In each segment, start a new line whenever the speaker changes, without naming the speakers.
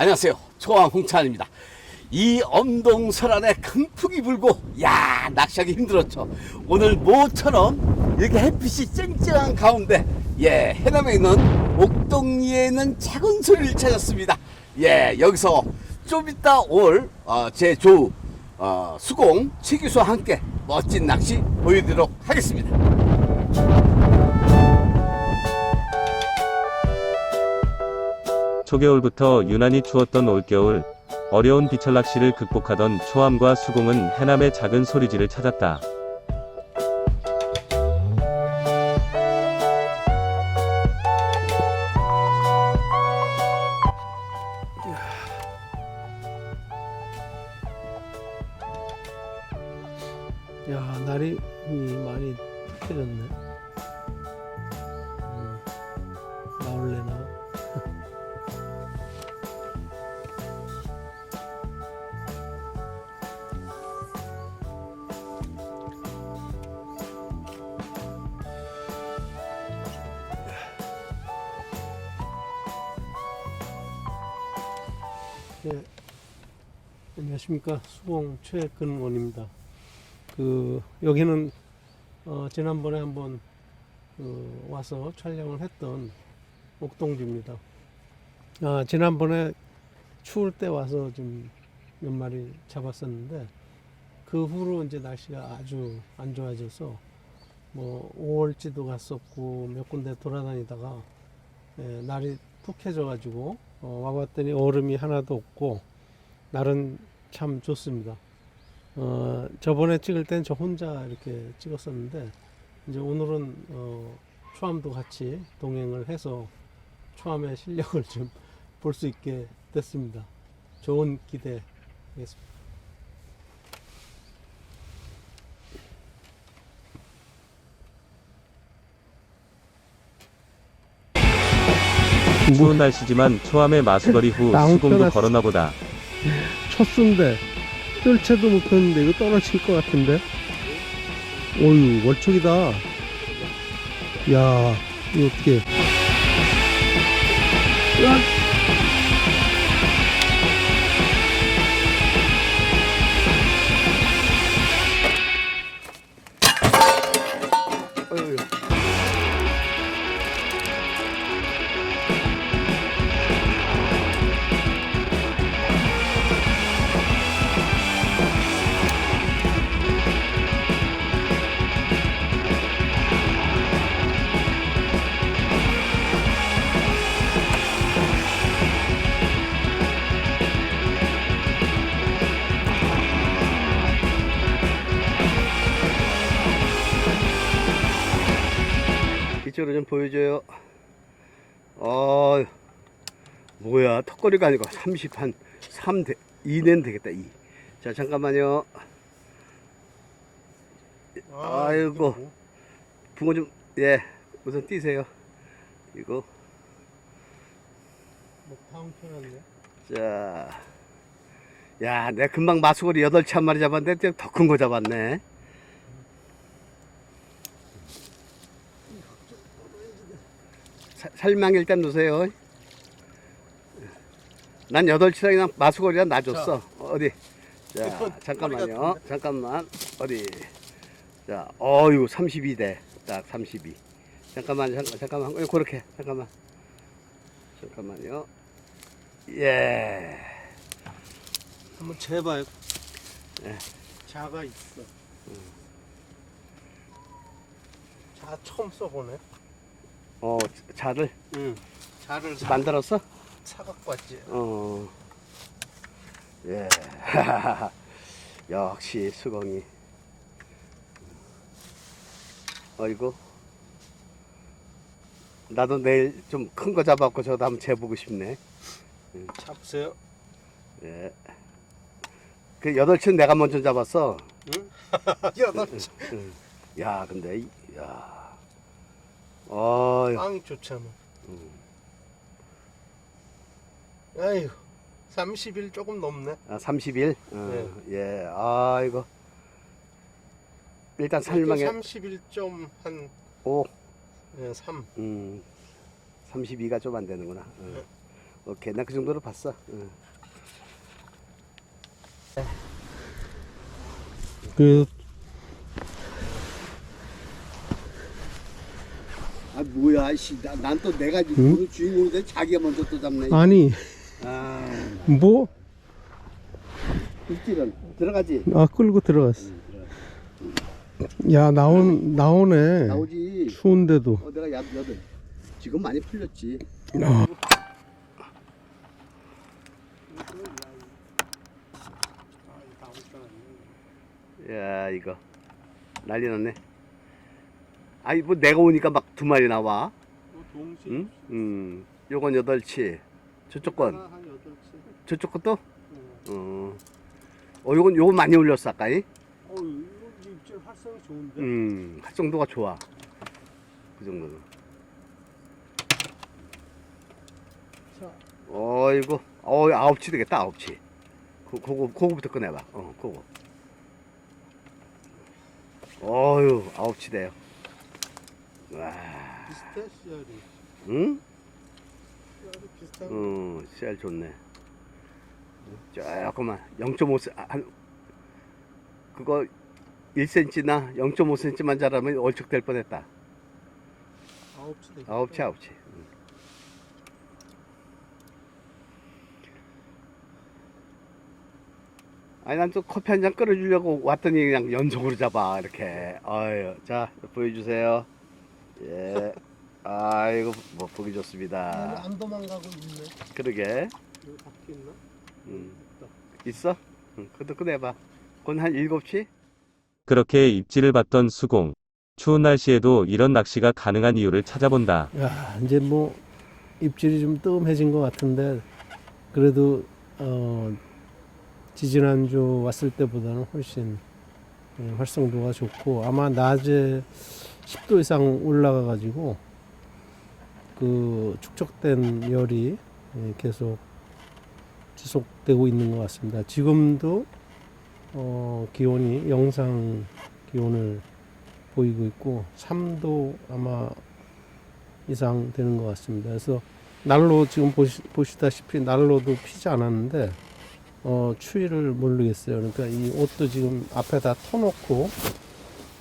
예, 안녕하세요. 초암 홍찬입니다. 이 엄동설안에 강풍이 불고, 야, 낚시하기 힘들었죠. 오늘 모처럼 이렇게 햇빛이 쨍쨍한 가운데, 예, 해남에 있는 옥동리에 있는 작은 소리를 찾았습니다. 예, 여기서 좀 이따 올, 어, 제 조, 어, 수공 최기수와 함께 멋진 낚시 보여드리도록 하겠습니다.
초겨울부터 유난히 추웠던 올겨울, 어려운 비철 낚시를 극복하던 초암과 수공은 해남의 작은 소리지를 찾았다.
야 날이 이 많이 흐렸네. 네, 안녕하십니까 수공 최근원입니다. 그 여기는 어, 지난번에 한번 그 와서 촬영을 했던 옥동주입니다. 아, 지난번에 추울 때 와서 좀 몇 마리 잡았었는데 그 후로 이제 날씨가 아주 안 좋아져서 뭐 5월지도 갔었고 몇 군데 돌아다니다가 예, 날이 푹 해져 가지고 어, 와봤더니 얼음이 하나도 없고 날은 참 좋습니다. 어, 저번에 찍을 땐 저 혼자 이렇게 찍었었는데, 이제 오늘은, 어, 초암도 같이 동행을 해서 초암의 실력을 좀 볼 수 있게 됐습니다. 좋은 기대 하겠습니다.
추운 날씨지만 초암의 마수거리 후 수공도. 걸었나 보다.
첫 수인데, 뜰채도 못 폈는데, 이거 떨어질 것 같은데? 어유 월척이다. 야, 이거 어떻게. 야! 어
이쪽으로 좀 보여줘요. 어, 뭐야, 턱걸이가 아니고 30, 한 3, 대, 2는 되겠다, 2. 자, 잠깐만요. 아 이고. 붕어 좀, 예, 우선 띄세요. 이거,
뭐?
자. 야, 내가 금방 마수거리 8치 한 마리 잡았는데 더 큰 거 잡았네. 살망 일단 놓으세요. 난 8치랑 그냥 마수거리랑 놔줬어. 어디? 자, 잠깐만요. 잠깐만. 어디? 자, 어유 32대. 딱 32. 잠깐만, 잠깐, 잠깐만. 어, 그렇게. 잠깐만. 잠깐만요. 예.
한번 재봐요.
예.
자가 있어. 자 처음 써보네.
어, 자를
응. 자를
만들었어?
사각봤지.
어. 예. 역시 수공이. 어이구. 나도 내일 좀 큰 거 잡았고 저도 한번 재보고 싶네.
잡으세요.
예. 그 여덟 치는 내가 먼저 잡았어.
응? 여덟
응. 야, 근데, 이- 야. 어 이.
빵이 좋잖아.
음.
아유, 30일 조금 넘네.
아, 30일? 어, 예, 아이고. 일단 살망에
31.한
5,
예, 3.
음, 32가 좀 안 되는구나. 어. 오케이 나 그 정도로 봤어 응.
그
뭐야 씨 난 또 내가
응?
주인공인데 자기가 먼저 또 잡네.
아니.
아.
뭐?
입질은 들어가지?
아 끌고 들어갔어. 야 나온 나오네.
나오지.
추운데도.
어 내가 야, 여덟. 지금 많이 풀렸지.
아,
야 이거. 난리 났네 아이 뭐 내가 오니까 막 두 마리 나와 응? 음 요건 여덟 치 저쪽 건 저쪽 것도? 어. 어 요건 요건 많이 올렸어 아까이
어, 이거 입질 활성이 좋은데.
음, 할 정도가 좋아. 그 정도는.
자,
어이구, 어, 아홉 치 되겠다, 아홉 치. 그, 그거, 그거부터 꺼내봐. 어, 그거. 어유, 아홉 치 돼요. 와,
비슷해 씨알이.
응?
씨알이 비슷한.
어, 씨알 좋네. 조금만, 0.5cm, 한, 그거 1cm나 0.5cm만 자라면 얼척될 뻔했다.
아홉치 되겠다.
아홉 치, 아홉 치. 응. 아니 난 또 커피 한 잔 끓여주려고 왔더니 그냥 연속으로 잡아 이렇게 아유 자 보여주세요 예 아이고 뭐 보기 좋습니다
안 도망가고 있네.
그러게
여기 밖에 있나?
음. 있어? 응, 그것도 꺼내봐 그건 한 일곱치?
그렇게 입질을 받던 수공. 추운 날씨에도 이런 낚시가 가능한 이유를 찾아본다.
야 이제 뭐 입질이 좀 뜨끔해진 것 같은데 그래도 어 지지난주 왔을 때보다는 훨씬 예, 활성도가 좋고 아마 낮에 10도 이상 올라가 가지고 그 축적된 열이 예, 계속 지속되고 있는 것 같습니다. 지금도 어 기온이 영상 기온을 보이고 있고 3도 아마 이상 되는 것 같습니다. 그래서 난로 지금 보시, 보시다시피 난로도 피지 않았는데 어, 추위를 모르겠어요. 그러니까 이 옷도 지금 앞에다 터놓고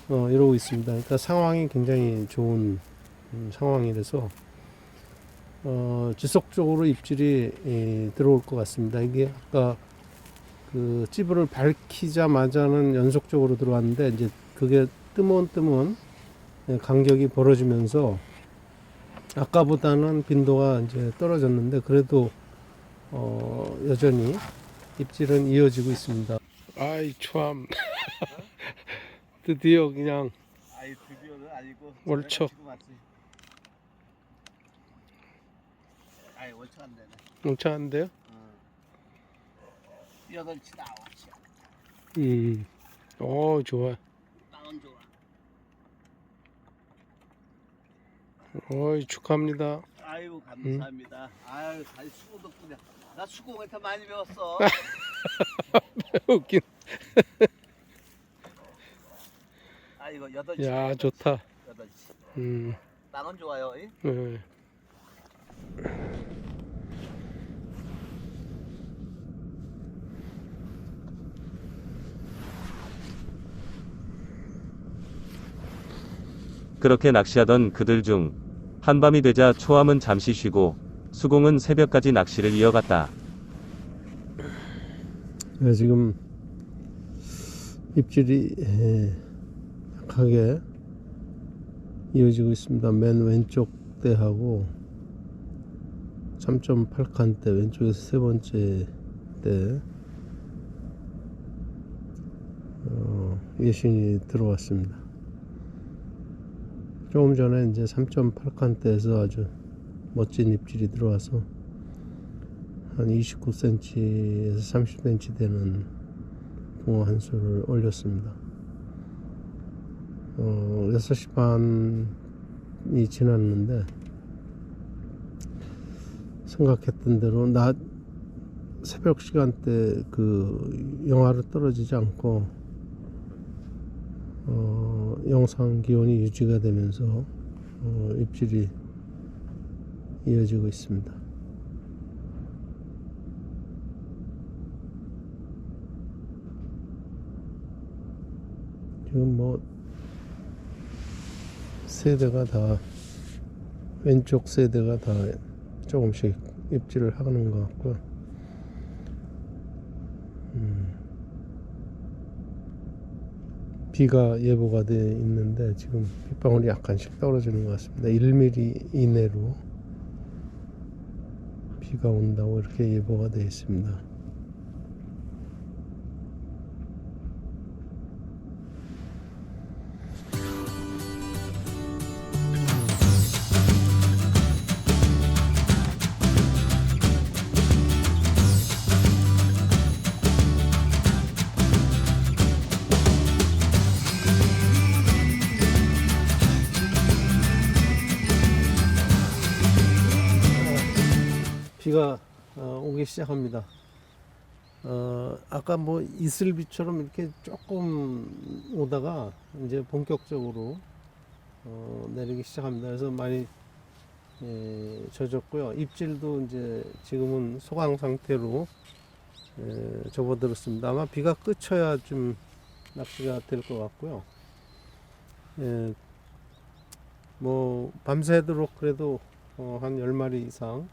어, 이러고 있습니다. 그러니까 상황이 굉장히 좋은 음, 상황이라서 어, 지속적으로 입질이 예, 들어올 것 같습니다. 이게 아까 그 찌부를 밝히자마자는 연속적으로 들어왔는데 이제 그게 뜨문뜨문 예, 간격이 벌어지면서 아까보다는 빈도가 이제 떨어졌는데 그래도 어, 여전히 입질은 이어지고 있습니다. 아이 추함. 드디어 그냥
아이 드디어는 아니고
월척.
아이 월척 안 되네
괜찮은데요?
여덟치다 아홉치
음. 오 좋아.
땅은 좋아
어이 축하합니다.
아이고 감사합니다. 아유 다시 수고 덕분에 나 수고한테 많이 배웠어.
웃긴.
아이고 여덟 치.
야 좋다.
여덟 치.
음.
땅은 좋아요. 이?
네.
그렇게 낚시하던 그들 중 한밤이 되자 초함은 잠시 쉬고 수공은 새벽까지 낚시를 이어갔다.
네, 지금 입질이 예, 약하게 이어지고 있습니다. 맨 왼쪽 대하고 3.8칸 대 왼쪽에서 세 번째 대 어, 예신이 들어왔습니다. 조금 전에 이제 3.8칸 대에서 아주 멋진 입질이 들어와서 한 29cm에서 30cm 되는 붕어 한 수를 올렸습니다. 음, 어, 6시 반이 지났는데 생각했던 대로 낮 새벽 시간대 그 영화로 떨어지지 않고 어, 영상 기온이 유지가 되면서 어, 입질이 이어지고 있습니다. 지금 뭐 세대가 다 왼쪽 세대가 다 조금씩 입질을 하는 것 같고 음, 비가 예보가 돼 있는데 지금 빗방울이 약간씩 떨어지는 것 같습니다. 1mm 이내로 비가 온다고 이렇게 예보가 되어 있습니다. 비가 어, 오기 시작합니다. 어, 아까 뭐 이슬비처럼 이렇게 조금 오다가 이제 본격적으로 어, 내리기 시작합니다. 그래서 많이 예, 젖었고요. 입질도 이제 지금은 소강 상태로 예, 접어들었습니다. 아마 비가 그쳐야 좀 낚시가 될 것 같고요. 예, 뭐 밤새도록 그래도 어, 한 10마리 이상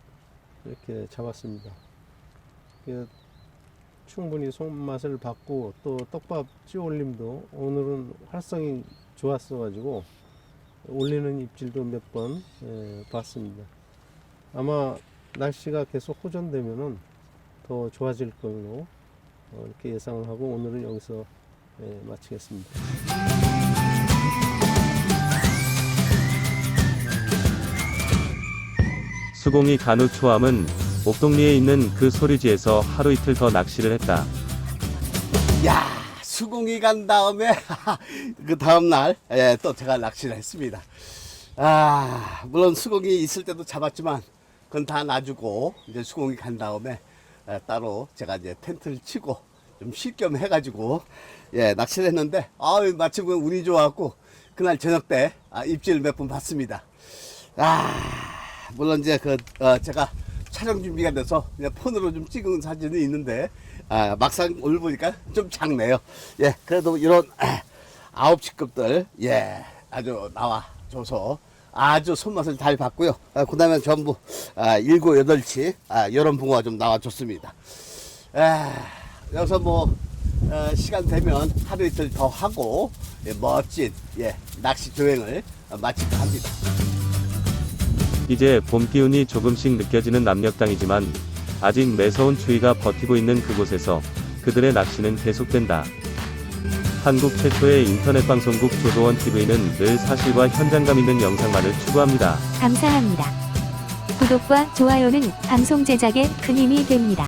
이렇게 잡았습니다. 그 충분히 손맛을 받고 또 떡밥 찌올림도 오늘은 활성이 좋았어 가지고 올리는 입질도 몇 번 봤습니다. 아마 날씨가 계속 호전되면은 더 좋아질 걸로 어, 이렇게 예상을 하고 오늘은 여기서 예, 마치겠습니다.
수공이 간우 초암은 옥동리에 있는 그 소리지에서 하루 이틀 더 낚시를 했다.
야 수공이 간 다음에 그 다음날 예, 또 제가 낚시를 했습니다. 아 물론 수공이 있을 때도 잡았지만 그건 다 놔주고 이제 수공이 간 다음에 예, 따로 제가 이제 텐트를 치고 좀 쉴 겸 해가지고 예 낚시를 했는데 아 마침 그 운이 좋았고 그날 저녁 때 아, 입질 몇 번 봤습니다. 아 물론 이제 그 어, 제가 촬영 준비가 돼서 그냥 폰으로 좀 찍은 사진이 있는데 아, 막상 오늘 보니까 좀 작네요. 예, 그래도 이런 아홉 시급들 예 아주 나와 줘서 아주 손맛을 잘 봤고요. 아, 그다음에 전부 아, 일곱 여덟치 아, 이런 붕어가 좀 나와 줬습니다. 아, 여기서 뭐 어, 시간 되면 하루 이틀 더 하고 예, 멋진 예, 낚시 조행을 어, 마칠까 합니다.
이제 봄 기운이 조금씩 느껴지는 남녘땅이지만 아직 매서운 추위가 버티고 있는 그곳에서 그들의 낚시는 계속된다. 한국 최초의 인터넷 방송국 조도원 TV는 늘 사실과 현장감 있는 영상만을 추구합니다.
감사합니다. 구독과 좋아요는 방송 제작에 큰 힘이 됩니다.